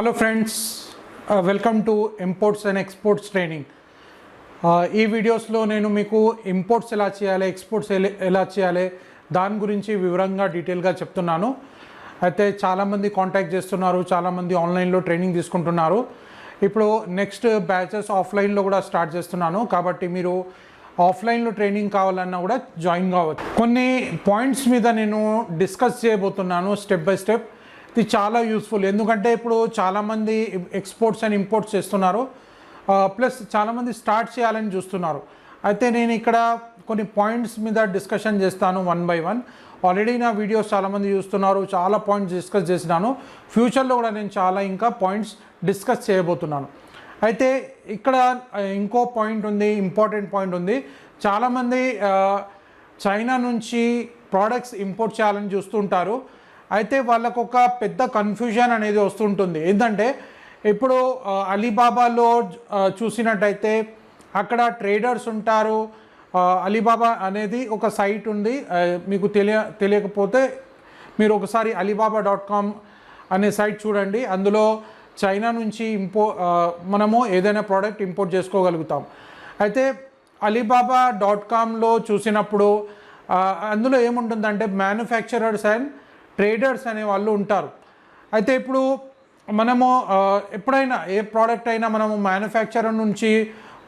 Hello friends welcome to imports and exports training ఈ వీడియోస్లో నేను మీకు ఇంపోర్ట్స్ ఎలా చేయాలి ఎక్స్పోర్ట్స్ ఎలా- చేయాలి దాని గురించి వివరంగా డీటెయిల్గా చెప్తున్నాను. అయితే చాలామంది కాంటాక్ట్ చేస్తున్నారు చాలామంది ఆన్లైన్లో ట్రైనింగ్ తీసుకుంటున్నారు. ఇప్పుడు నెక్స్ట్ బ్యాచెస్ ఆఫ్లైన్లో కూడా స్టార్ట్ చేస్తున్నాను. కాబట్టి మీరు ఆఫ్లైన్లో ట్రైనింగ్ కావాలన్నా కూడా జాయిన్ కావచ్చు. కొన్ని పాయింట్స్ మీద నేను డిస్కస్ చేయబోతున్నాను స్టెప్ బై స్టెప్ ఇది చాలా యూస్ఫుల్ ఎందుకంటే ఇప్పుడు చాలామంది ఎక్స్పోర్ట్స్ అండ్ ఇంపోర్ట్స్ చేస్తున్నారు. ప్లస్ చాలామంది స్టార్ట్ చేయాలని చూస్తున్నారు. అయితే నేను ఇక్కడ కొన్ని పాయింట్స్ మీద డిస్కషన్ చేస్తాను వన్ బై వన్ ఆల్రెడీ నా వీడియోస్ చాలామంది చూస్తున్నారు. చాలా పాయింట్స్ డిస్కస్ చేసినాను. ఫ్యూచర్లో కూడా నేను చాలా ఇంకా పాయింట్స్ డిస్కస్ చేయబోతున్నాను. అయితే ఇక్కడ ఇంకో పాయింట్ ఉంది ఇంపార్టెంట్ పాయింట్ ఉంది. చాలామంది చైనా నుంచి ప్రోడక్ట్స్ ఇంపోర్ట్ చేయాలని చూస్తుంటారు. అయితే వాళ్ళకు ఒక పెద్ద కన్ఫ్యూజన్ అనేది వస్తుంటుంది. ఏంటంటే ఇప్పుడు అలీబాబాలో చూసినట్టయితే అక్కడ ట్రేడర్స్ ఉంటారు. అలీబాబా అనేది ఒక సైట్ ఉంది. మీకు తెలియ తెలియకపోతే మీరు ఒకసారి అలీబాబా డాట్ కామ్ అనే సైట్ చూడండి. అందులో చైనా నుంచి ఇంపో మనము ఏదైనా ప్రోడక్ట్ ఇంపోర్ట్ చేసుకోగలుగుతాం. అయితే అలీబాబా డాట్ కామ్లో చూసినప్పుడు అందులో ఏముంటుందంటే మ్యానుఫ్యాక్చరర్స్ అండ్ ట్రేడర్స్ అనే వాళ్ళు ఉంటారు. అయితే ఇప్పుడు మనము ఎప్పుడైనా ఏ ప్రోడక్ట్ అయినా మనము మ్యానుఫ్యాక్చరర్ నుంచి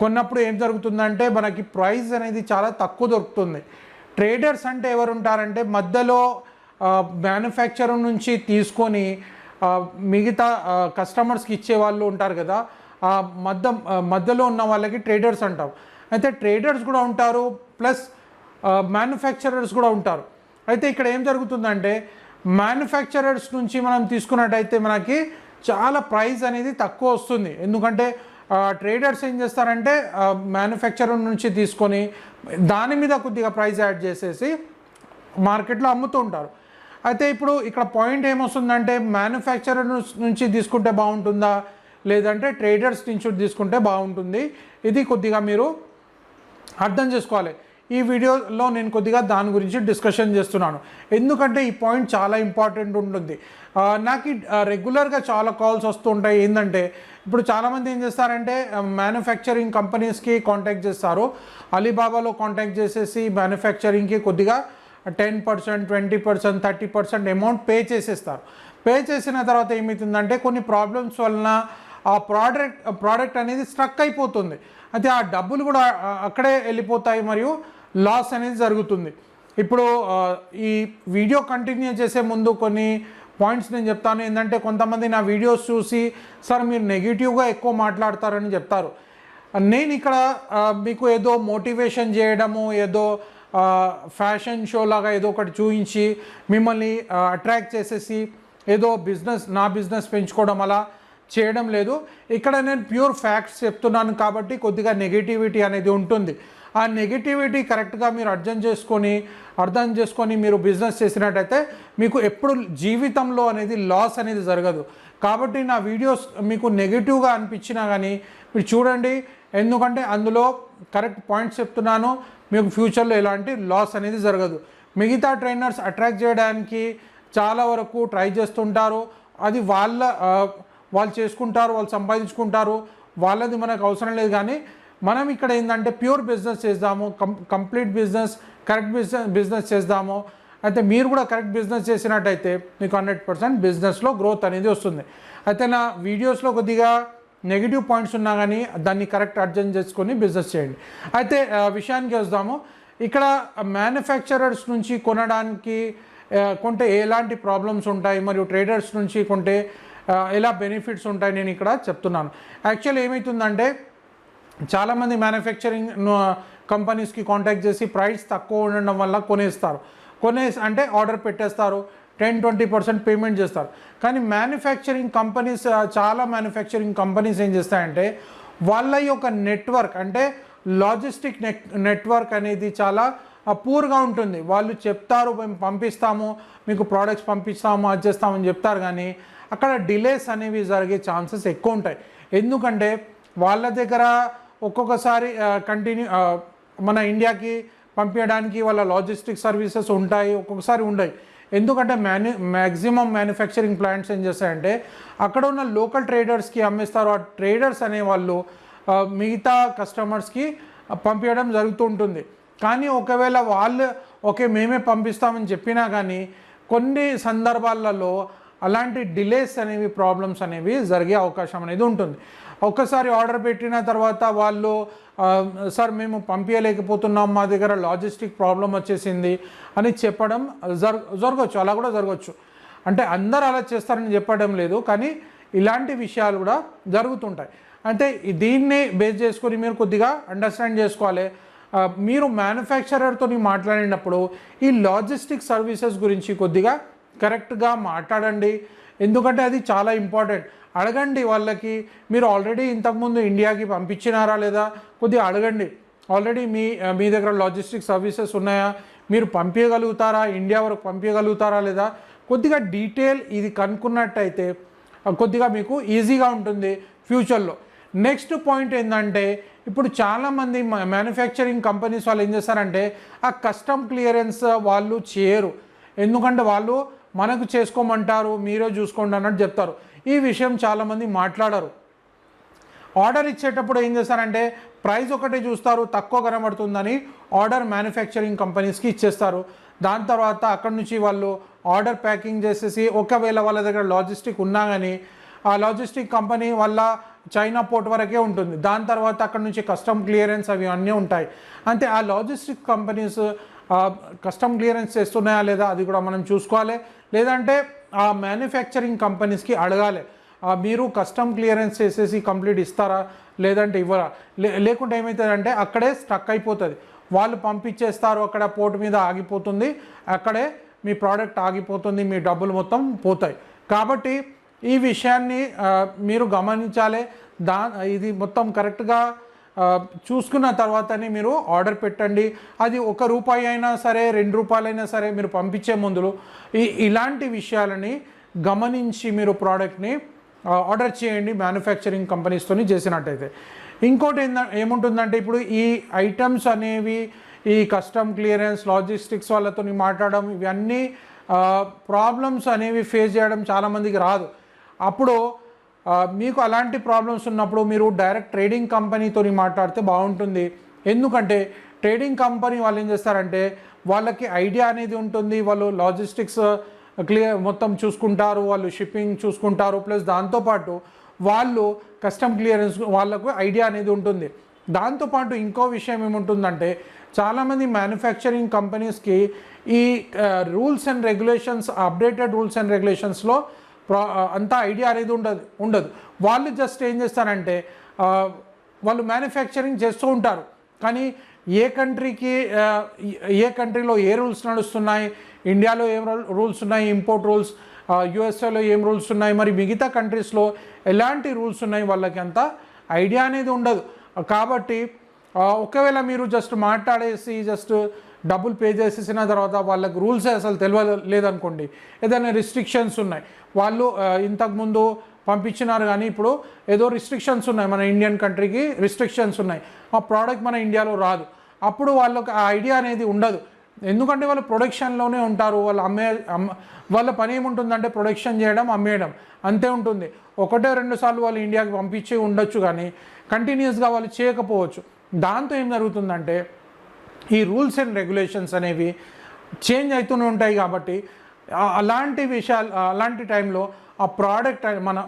కొన్నప్పుడు ఏం జరుగుతుందంటే మనకి ప్రైస్ అనేది చాలా తక్కువ దొరుకుతుంది. ట్రేడర్స్ అంటే ఎవరు ఉంటారంటే మధ్యలో మ్యానుఫ్యాక్చరర్ నుంచి తీసుకొని మిగతా కస్టమర్స్కి ఇచ్చే వాళ్ళు ఉంటారు కదా ఆ మధ్య మధ్యలో ఉన్న వాళ్ళకి ట్రేడర్స్ అంటాం. అయితే ట్రేడర్స్ కూడా ఉంటారు ప్లస్ మ్యానుఫ్యాక్చరర్స్ కూడా ఉంటారు. అయితే ఇక్కడ ఏం జరుగుతుందంటే మ్యానుఫ్యాక్చరర్స్ నుంచి మనం తీసుకున్నట్టయితే మనకి చాలా ప్రైస్ అనేది తక్కువ వస్తుంది. ఎందుకంటే ట్రేడర్స్ ఏం చేస్తారంటే మ్యానుఫ్యాక్చరర్ నుంచి తీసుకొని దాని మీద కొద్దిగా ప్రైస్ యాడ్ చేసేసి మార్కెట్లో అమ్ముతూ ఉంటారు. అయితే ఇప్పుడు ఇక్కడ పాయింట్ ఏమొస్తుందంటే మ్యానుఫ్యాక్చరర్ నుంచి తీసుకుంటే బాగుంటుందా? లేదంటే ట్రేడర్స్ నుంచి తీసుకుంటే బాగుంటుంది? ఇది కొద్దిగా మీరు అర్థం చేసుకోవాలి. ఈ వీడియోలో నేను కొద్దిగా దాని గురించి డిస్కషన్ చేస్తున్నాను. ఎందుకంటే ఈ పాయింట్ చాలా ఇంపార్టెంట్ ఉంటుంది. నాకు రెగ్యులర్గా చాలా కాల్స్ వస్తుంటాయి ఏంటంటే ఇప్పుడు చాలామంది ఏం చేస్తారంటే మ్యానుఫ్యాక్చరింగ్ కంపెనీస్కి కాంటాక్ట్ చేస్తారు. అలీబాబాలో కాంటాక్ట్ చేసేసి మ్యానుఫ్యాక్చరింగ్కి కొద్దిగా ten percent twenty percent thirty percent amount pay చేసేస్తారు. పే చేసిన తర్వాత ఏమవుతుందంటే కొన్ని ప్రాబ్లమ్స్ వలన ఆ ప్రోడక్ట్ ప్రోడక్ట్ అనేది స్ట్రక్ అయిపోతుంది. అయితే ఆ డబ్బులు కూడా అక్కడే వెళ్ళిపోతాయి. మరియు లాస్ అనేది జరుగుతుంది. ఇప్పుడు ఈ వీడియో కంటిన్యూ చేసే ముందు కొన్ని పాయింట్స్ నేను చెప్తాను. ఏంటంటే కొంతమంది నా వీడియోస్ చూసి సార్ మీరు నెగిటివ్గా ఎక్కువ మాట్లాడతారని చెప్తారు. నేను ఇక్కడ మీకు ఏదో మోటివేషన్ చేయడము ఏదో ఫ్యాషన్ షో లాగా ఏదో ఒకటి చూపించి మిమ్మల్ని అట్రాక్ట్ చేసేసి ఏదో బిజినెస్ నా బిజినెస్ పెంచుకోవడం అలా చేయడం లేదు. ఇక్కడ నేను ప్యూర్ ఫ్యాక్ట్స్ చెప్తున్నాను కాబట్టి కొద్దిగా నెగిటివిటీ అనేది ఉంటుంది. ఆ నెగిటివిటీ కరెక్ట్గా మీరు అర్థం చేసుకొని అర్థం చేసుకొని మీరు బిజినెస్ చేసినట్టయితే మీకు ఎప్పుడు జీవితంలో అనేది లాస్ అనేది జరగదు. కాబట్టి నా వీడియోస్ మీకు నెగిటివ్గా అనిపించినా కానీ మీరు చూడండి ఎందుకంటే అందులో కరెక్ట్ పాయింట్స్ చెప్తున్నాను. మీకు ఫ్యూచర్లో ఎలాంటి లాస్ అనేది జరగదు. మిగతా ట్రైనర్స్ అట్రాక్ట్ చేయడానికి చాలా వరకు ట్రై చేస్తుంటారు. అది వాళ్ళ వాళ్ళు చేసుకుంటారు వాళ్ళు సంపాదించుకుంటారు. వాళ్ళది మనకు అవసరం లేదు కానీ మనం ఇక్కడ ఏంటంటే ప్యూర్ బిజినెస్ చేద్దాము కం complete business correct business business చేద్దాము. అయితే మీరు కూడా కరెక్ట్ బిజినెస్ చేసినట్టయితే మీకు హండ్రెడ్ పర్సెంట్ బిజినెస్లో గ్రోత్ అనేది వస్తుంది. అయితే నా వీడియోస్లో కొద్దిగా నెగిటివ్ పాయింట్స్ ఉన్నా కానీ దాన్ని కరెక్ట్ అడ్జస్ట్ చేసుకొని బిజినెస్ చేయండి. అయితే విషయానికి వస్తాము. ఇక్కడ మ్యానుఫ్యాక్చరర్స్ నుంచి కొనడానికి కొంటే ఎలాంటి ప్రాబ్లమ్స్ ఉంటాయి మరియు ట్రేడర్స్ నుంచి కొంటే ఎలా బెనిఫిట్స్ ఉంటాయి నేను ఇక్కడ చెప్తున్నాను. యాక్చువల్ ఏమవుతుందంటే చాలామంది మ్యానుఫ్యాక్చరింగ్ కంపెనీస్కి కాంటాక్ట్ చేసి ప్రైస్ తక్కువ ఉండడం వల్ల కొనేస్తారు. కొనేసి అంటే ఆర్డర్ పెట్టేస్తారు. టెన్ ట్వంటీ పర్సెంట్ పేమెంట్ చేస్తారు. కానీ మ్యానుఫ్యాక్చరింగ్ కంపెనీస్ చాలా మ్యానుఫ్యాక్చరింగ్ కంపెనీస్ ఏం చేస్తాయంటే వాళ్ళ యొక్క నెట్వర్క్ అంటే లాజిస్టిక్ నెట్ నెట్వర్క్ అనేది చాలా పూర్గా ఉంటుంది. వాళ్ళు చెప్తారు మేము పంపిస్తాము మీకు ప్రోడక్ట్స్ పంపిస్తాము అది చేస్తామని చెప్తారు కానీ అక్కడ డిలేస్ అనేవి జరిగే ఛాన్సెస్ ఎక్కువ ఉంటాయి. ఎందుకంటే వాళ్ళ దగ్గర ఒక్కొక్కసారి కంటిన్యూ మన ఇండియాకి పంపించడానికి వాళ్ళ లాజిస్టిక్ సర్వీసెస్ ఉంటాయి ఒక్కొక్కసారి ఉండవు ఎందుకంటే మ్యాను మ్యాక్సిమం మ్యానుఫ్యాక్చరింగ్ ప్లాంట్స్ ఏం చేస్తాయంటే అక్కడ ఉన్న లోకల్ ట్రేడర్స్కి అమ్మేస్తారు. ఆ ట్రేడర్స్ అనే వాళ్ళు మిగతా కస్టమర్స్కి పంపించడం జరుగుతూ ఉంటుంది. కానీ ఒకవేళ వాళ్ళు ఓకే మేమే పంపిస్తామని చెప్పినా కానీ కొన్ని సందర్భాలలో అలాంటి డిలేస్ అనేవి ప్రాబ్లమ్స్ అనేవి జరిగే అవకాశం అనేది ఉంటుంది. ఒక్కసారి ఆర్డర్ పెట్టిన తర్వాత వాళ్ళు సార్ మేము పంపించలేకపోతున్నాం మా దగ్గర లాజిస్టిక్ ప్రాబ్లం వచ్చేసింది అని చెప్పడం జర జరగచ్చు అలా కూడా జరగచ్చు అంటే అందరు అలా చేస్తారని చెప్పడం లేదు కానీ ఇలాంటి విషయాలు కూడా జరుగుతుంటాయి. అంటే దీన్నే దీన్ని బేస్ చేసుకొని మీరు కొద్దిగా అండర్స్టాండ్ చేసుకోవాలి. మీరు మ్యానుఫ్యాక్చరర్తో మాట్లాడినప్పుడు ఈ లాజిస్టిక్ సర్వీసెస్ గురించి కొద్దిగా కరెక్ట్గా మాట్లాడండి. ఎందుకంటే అది చాలా ఇంపార్టెంట్ అడగండి వాళ్ళకి మీరు ఆల్రెడీ ఇంతకుముందు ఇండియాకి పంపించినారా లేదా? కొద్దిగా అడగండి. ఆల్రెడీ మీ మీ దగ్గర లాజిస్టిక్ సర్వీసెస్ ఉన్నాయా? మీరు పంపించగలుగుతారా? ఇండియా వరకు పంపించగలుగుతారా లేదా? కొద్దిగా డీటెయిల్ ఇది కనుక్కున్నట్టయితే కొద్దిగా మీకు ఈజీగా ఉంటుంది ఫ్యూచర్లో నెక్స్ట్ పాయింట్ ఏంటంటే ఇప్పుడు చాలామంది మ్యానుఫ్యాక్చరింగ్ కంపెనీస్ వాళ్ళు ఏం చేస్తారంటే ఆ కస్టమ్ క్లియరెన్స్ వాళ్ళు చేయరు. ఎందుకంటే వాళ్ళు మనకు చేసుకోమంటారు మీరే చూసుకోండి అన్నట్టు చెప్తారు. ఈ విషయం చాలామంది మాట్లాడరు. ఆర్డర్ ఇచ్చేటప్పుడు ఏం చేస్తారంటే ప్రైస్ ఒకటే చూస్తారు తక్కువ కనబడుతుందని ఆర్డర్ మ్యానుఫ్యాక్చరింగ్ కంపెనీస్కి ఇచ్చేస్తారు. దాని తర్వాత అక్కడి నుంచి వాళ్ళు ఆర్డర్ ప్యాకింగ్ చేసేసి ఒకవేళ వాళ్ళ దగ్గర లాజిస్టిక్ ఉన్నా కానీ ఆ లాజిస్టిక్ కంపెనీ వల్ల చైనా పోర్ట్ వరకే ఉంటుంది. దాని తర్వాత అక్కడ నుంచి కస్టమ్ క్లియరెన్స్ అవి అన్నీ ఉంటాయి. అంతే ఆ లాజిస్టిక్ కంపెనీస్ కస్టమ్ క్లియరెన్స్ చేస్తున్నాయా లేదా అది కూడా మనం చూసుకోవాలి. లేదంటే ఆ మ్యానుఫ్యాక్చరింగ్ కంపెనీస్కి అడగాలి. మీరు కస్టమ్ క్లియరెన్స్ చేసేసి కంప్లీట్ ఇస్తారా? లేదంటే ఇవ్వరా? లే లేకుంటే ఏమవుతుందంటే అక్కడే స్టక్ అయిపోతుంది. వాళ్ళు పంపించేస్తారు అక్కడ పోర్ట్ మీద ఆగిపోతుంది. అక్కడే మీ ప్రోడక్ట్ ఆగిపోతుంది మీ డబ్బులు మొత్తం పోతాయి. కాబట్టి ఈ విషయాన్ని మీరు గమనించాలి. దా ఇది మొత్తం కరెక్ట్గా చూసుకున్న తర్వాతనే మీరు ఆర్డర్ పెట్టండి. అది ఒక రూపాయి అయినా సరే రెండు రూపాయలైనా సరే మీరు పంపించే ముందులు. ఈ ఇలాంటి విషయాలని గమనించి మీరు ప్రోడక్ట్ని ఆర్డర్ చేయండి మ్యానుఫ్యాక్చరింగ్ కంపెనీస్తోని చేసినట్టయితే. ఇంకోటి ఏంద ఏముంటుందంటే ఇప్పుడు ఈ ఐటమ్స్ అనేవి ఈ కస్టమ్ క్లియరెన్స్ లాజిస్టిక్స్ వాళ్ళతో మాట్లాడడం ఇవన్నీ ప్రాబ్లమ్స్ అనేవి ఫేస్ చేయడం చాలామందికి రాదు. అప్పుడు మీకు అలాంటి ప్రాబ్లమ్స్ ఉన్నప్పుడు మీరు డైరెక్ట్ ట్రేడింగ్ కంపెనీతో మాట్లాడితే బాగుంటుంది. ఎందుకంటే ట్రేడింగ్ కంపెనీ వాళ్ళు ఏం చేస్తారంటే వాళ్ళకి ఐడియా అనేది ఉంటుంది. వాళ్ళు లాజిస్టిక్స్ క్లియర్ uh, మొత్తం చూసుకుంటారు. వాళ్ళు షిప్పింగ్ చూసుకుంటారు. ప్లస్ దాంతోపాటు వాళ్ళు కస్టమ్ క్లియరెన్స్ వాళ్ళకు ఐడియా అనేది ఉంటుంది. దాంతోపాటు ఇంకో విషయం ఏముంటుందంటే చాలామంది మ్యానుఫ్యాక్చరింగ్ కంపెనీస్కి ఈ rules and regulations updated rules and రెగ్యులేషన్స్లో అంత ఐడియా అనేది ఉండదు ఉండదు. వాళ్ళు జస్ట్ ఏం చేస్తారంటే వాళ్ళు మ్యానుఫ్యాక్చరింగ్ చేస్తూ ఉంటారు. కానీ ఏ కంట్రీకి ఏ కంట్రీలో ఏ రూల్స్ నడుస్తున్నాయి ఇండియాలో ఏం రూల్స్ ఉన్నాయి ఇంపోర్ట్ రూల్స్ యుఎస్ఏలో ఏం రూల్స్ ఉన్నాయి మరి మిగతా కంట్రీస్లో ఎలాంటి రూల్స్ ఉన్నాయి వాళ్ళకి అంత ఐడియా అనేది ఉండదు. కాబట్టి ఒకవేళ మీరు జస్ట్ మాట్లాడేసి జస్ట్ డబ్బులు పే చేసేసిన తర్వాత వాళ్ళకి రూల్స్ అసలు తెలియలేదనుకోండి. ఏదైనా రిస్ట్రిక్షన్స్ ఉన్నాయి. వాళ్ళు ఇంతకుముందు పంపించినారు కానీ ఇప్పుడు ఏదో రిస్ట్రిక్షన్స్ ఉన్నాయి. మన ఇండియన్ కంట్రీకి రిస్ట్రిక్షన్స్ ఉన్నాయి. ఆ ప్రోడక్ట్ మన ఇండియాలో రాదు. అప్పుడు వాళ్ళకి ఆ ఐడియా అనేది ఉండదు. ఎందుకంటే వాళ్ళు ప్రొడక్షన్లోనే ఉంటారు. వాళ్ళు అమ్మే వాళ్ళ పని ఏముంటుందంటే ప్రొడక్షన్ చేయడం అమ్మేయడం. అంతే ఉంటుంది. ఒకటే రెండు సార్లు వాళ్ళు ఇండియాకి పంపించి ఉండొచ్చు కానీ కంటిన్యూస్గా వాళ్ళు చేయకపోవచ్చు. దాంతో ఏం జరుగుతుందంటే ఈ రూల్స్ అండ్ రెగ్యులేషన్స్ అనేవి చేంజ్ అవుతూనే ఉంటాయి కాబట్టి అలాంటి విషయాలు అలాంటి టైంలో ఆ ప్రోడక్ట్ మన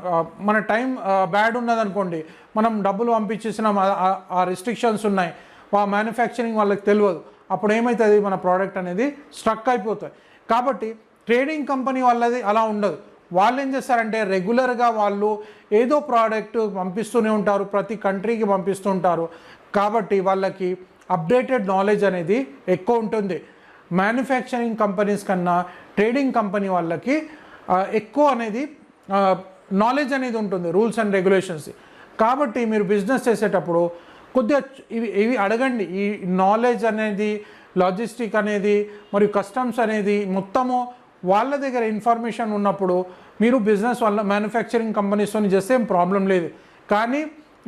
మన టైం బ్యాడ్ ఉన్నదనుకోండి మనం డబ్బులు పంపించేసినాం ఆ- రిస్ట్రిక్షన్స్ ఉన్నాయి ఆ మ్యానుఫ్యాక్చరింగ్ వాళ్ళకి తెలియదు అప్పుడు ఏమవుతుంది మన ప్రోడక్ట్ అనేది స్ట్రక్ అయిపోతుంది. కాబట్టి ట్రేడింగ్ కంపెనీ వాళ్ళది అలా ఉండదు. వాళ్ళు ఏం చేస్తారంటే రెగ్యులర్గా వాళ్ళు ఏదో ప్రోడక్ట్ పంపిస్తూనే ఉంటారు ప్రతి కంట్రీకి పంపిస్తుంటారు కాబట్టి వాళ్ళకి అప్డేటెడ్ నాలెడ్జ్ అనేది ఎక్కువ ఉంటుంది. మ్యానుఫ్యాక్చరింగ్ కంపెనీస్ కన్నా ట్రేడింగ్ కంపెనీ వాళ్ళకి ఎక్కువ అనేది నాలెడ్జ్ అనేది ఉంటుంది రూల్స్ అండ్ రెగ్యులేషన్స్. కాబట్టి మీరు బిజినెస్ చేసేటప్పుడు కొద్దిగా ఇవి ఇవి అడగండి. ఈ నాలెడ్జ్ అనేది లాజిస్టిక్ అనేది మరియు కస్టమ్స్ అనేది మొత్తము వాళ్ళ దగ్గర ఇన్ఫర్మేషన్ ఉన్నప్పుడు మీరు బిజినెస్ వల్ల మ్యానుఫ్యాక్చరింగ్ కంపెనీస్తో చేస్తే ఏం ప్రాబ్లం లేదు. కానీ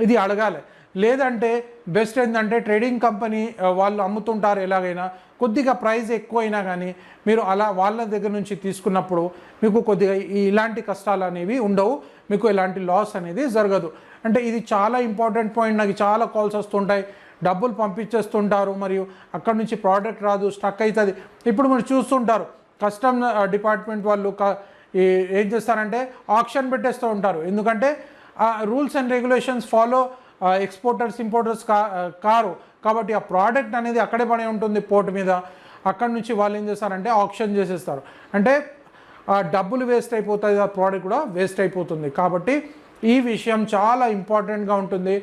ఇది అడగాలి. లేదంటే బెస్ట్ ఏంటంటే ట్రేడింగ్ కంపెనీ వాళ్ళు అమ్ముతుంటారు ఎలాగైనా. కొద్దిగా ప్రైస్ ఎక్కువైనా కానీ మీరు అలా వాళ్ళ దగ్గర నుంచి తీసుకున్నప్పుడు మీకు కొద్దిగా ఇలాంటి కష్టాలు అనేవి ఉండవు. మీకు ఎలాంటి లాస్ అనేది జరగదు. అంటే ఇది చాలా ఇంపార్టెంట్ పాయింట్. నాకు చాలా కాల్స్ వస్తుంటాయి. డబ్బులు పంపించేస్తుంటారు. మరియు అక్కడ నుంచి ప్రోడక్ట్ రాదు స్టక్ అవుతుంది ఇప్పుడు మీరు చూస్తుంటారు కస్టమ్ డిపార్ట్మెంట్ వాళ్ళు క- ఈ- ఏం చేస్తారంటే ఆప్షన్ పెట్టేస్తూ ఉంటారు. ఎందుకంటే ఆ rules and regulations follow exporters importers కా కారు. కాబట్టి ఆ ప్రోడక్ట్ అనేది అక్కడే పడి ఉంటుంది పోర్ట్ మీద. అక్కడ నుంచి వాళ్ళు ఏం చేస్తారంటే ఆప్షన్ చేసేస్తారు. అంటే డబ్బులు వేస్ట్ అయిపోతుంది ఆ ప్రోడక్ట్ కూడా వేస్ట్ అయిపోతుంది. కాబట్టి ఈ విషయం చాలా ఇంపార్టెంట్గా ఉంటుంది.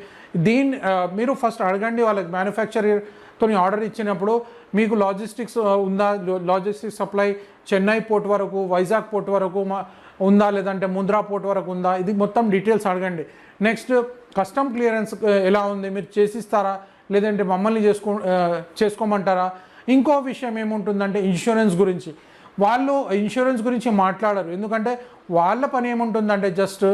దీని మీరు ఫస్ట్ అడగండి వాళ్ళకి మ్యానుఫ్యాక్చరర్తో ఆర్డర్ ఇచ్చినప్పుడు మీకు లాజిస్టిక్స్ ఉందా? లాజిస్టిక్స్ సప్లై చెన్నై పోర్ట్ వరకు వైజాగ్ పోర్ట్ వరకు ఉందా? లేదంటే ముంద్రా పోర్ట్ వరకు ఉందా? ఇది మొత్తం డీటెయిల్స్ అడగండి. నెక్స్ట్ కస్టమ్ క్లియరెన్స్ ఎలా ఉంది మీరు చేసిస్తారా? లేదంటే మమ్మల్ని చేసుకో చేసుకోమంటారా? ఇంకో విషయం ఏముంటుందంటే ఇన్సూరెన్స్ గురించి. వాళ్ళు ఇన్సూరెన్స్ గురించి మాట్లాడరు. ఎందుకంటే వాళ్ళ పని ఏముంటుందంటే జస్ట్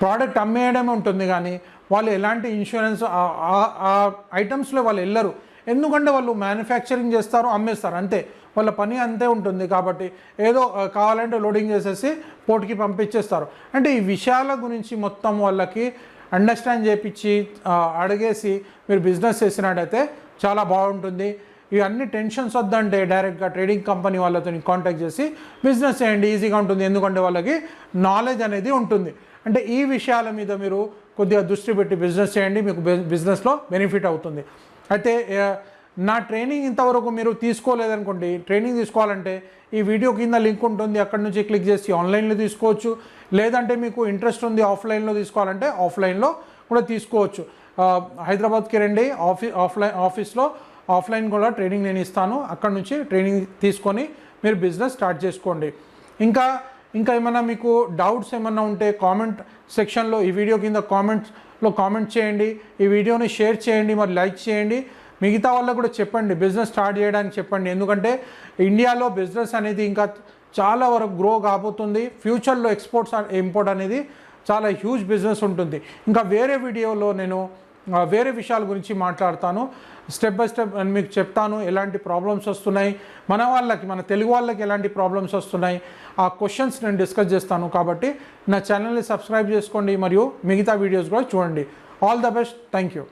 ప్రోడక్ట్ అమ్మేయడమే ఉంటుంది కానీ వాళ్ళు ఎలాంటి ఇన్సూరెన్స్ ఆ ఐటమ్స్లో వాళ్ళు వెళ్ళరు. ఎందుకంటే వాళ్ళు మ్యానుఫ్యాక్చరింగ్ చేస్తారు అమ్మేస్తారు. అంతే. వాళ్ళ పని అంతే ఉంటుంది కాబట్టి ఏదో కావాలంటే లోడింగ్ చేసేసి పోర్టుకి పంపించేస్తారు అంటే ఈ విషయాల గురించి మొత్తం వాళ్ళకి అండర్స్టాండ్ చేపించి అడిగేసి మీరు బిజినెస్ చేసినట్టయితే చాలా బాగుంటుంది. ఇవన్నీ టెన్షన్స్ వద్దంటే డైరెక్ట్గా ట్రేడింగ్ కంపెనీ వాళ్ళతో కాంటాక్ట్ చేసి బిజినెస్ చేయండి ఈజీగా ఉంటుంది. ఎందుకంటే వాళ్ళకి నాలెడ్జ్ అనేది ఉంటుంది. అంటే ఈ విషయాల మీద మీరు కొద్దిగా దృష్టి పెట్టి బిజినెస్ చేయండి మీకు బిజినెస్లో బెనిఫిట్ అవుతుంది. అయితే నా ట్రైనింగ్ ఇంతవరకు మీరు తీసుకోలేదనుకోండి ట్రైనింగ్ తీసుకోవాలంటే ఈ వీడియో కింద లింక్ ఉంటుంది అక్కడ నుంచి క్లిక్ చేసి ఆన్లైన్లో తీసుకోవచ్చు. లేదంటే మీకు ఇంట్రెస్ట్ ఉంది ఆఫ్లైన్లో తీసుకోవాలంటే ఆఫ్లైన్లో కూడా తీసుకోవచ్చు. హైదరాబాద్కి రండి ఆఫీ ఆఫ్లైన్ ఆఫీస్లో ఆఫ్లైన్ కూడా ట్రైనింగ్ నేను ఇస్తాను. అక్కడ నుంచి ట్రైనింగ్ తీసుకొని మీరు బిజినెస్ స్టార్ట్ చేసుకోండి. ఇంకా ఇంకా ఏమైనా మీకు డౌట్స్ ఏమైనా ఉంటే కామెంట్ సెక్షన్లో ఈ వీడియో కింద కామెంట్స్లో కామెంట్ చేయండి. ఈ వీడియోని షేర్ చేయండి మరి లైక్ చేయండి. మిగతా వాళ్ళకు కూడా చెప్పండి బిజినెస్ స్టార్ట్ చేయడానికి చెప్పండి. ఎందుకంటే ఇండియాలో బిజినెస్ అనేది ఇంకా చాలా వరకు గ్రో కాబోతుంది. ఫ్యూచర్లో ఎక్స్పోర్ట్స్ ఇంపోర్ట్ అనేది చాలా హ్యూజ్ బిజినెస్ ఉంటుంది. ఇంకా వేరే వీడియోలో నేను వేరే విషయాల గురించి మాట్లాడతాను. స్టెప్ బై స్టెప్ అని మీకు చెప్తాను ఎలాంటి ప్రాబ్లమ్స్ వస్తున్నాయి మన వాళ్ళకి మన తెలుగు వాళ్ళకి ఎలాంటి ప్రాబ్లమ్స్ వస్తున్నాయి ఆ క్వశ్చన్స్ నేను డిస్కస్ చేస్తాను. కాబట్టి నా ఛానల్ని సబ్స్క్రైబ్ చేసుకోండి మరియు మిగతా వీడియోస్ కూడా చూడండి. All the best thank you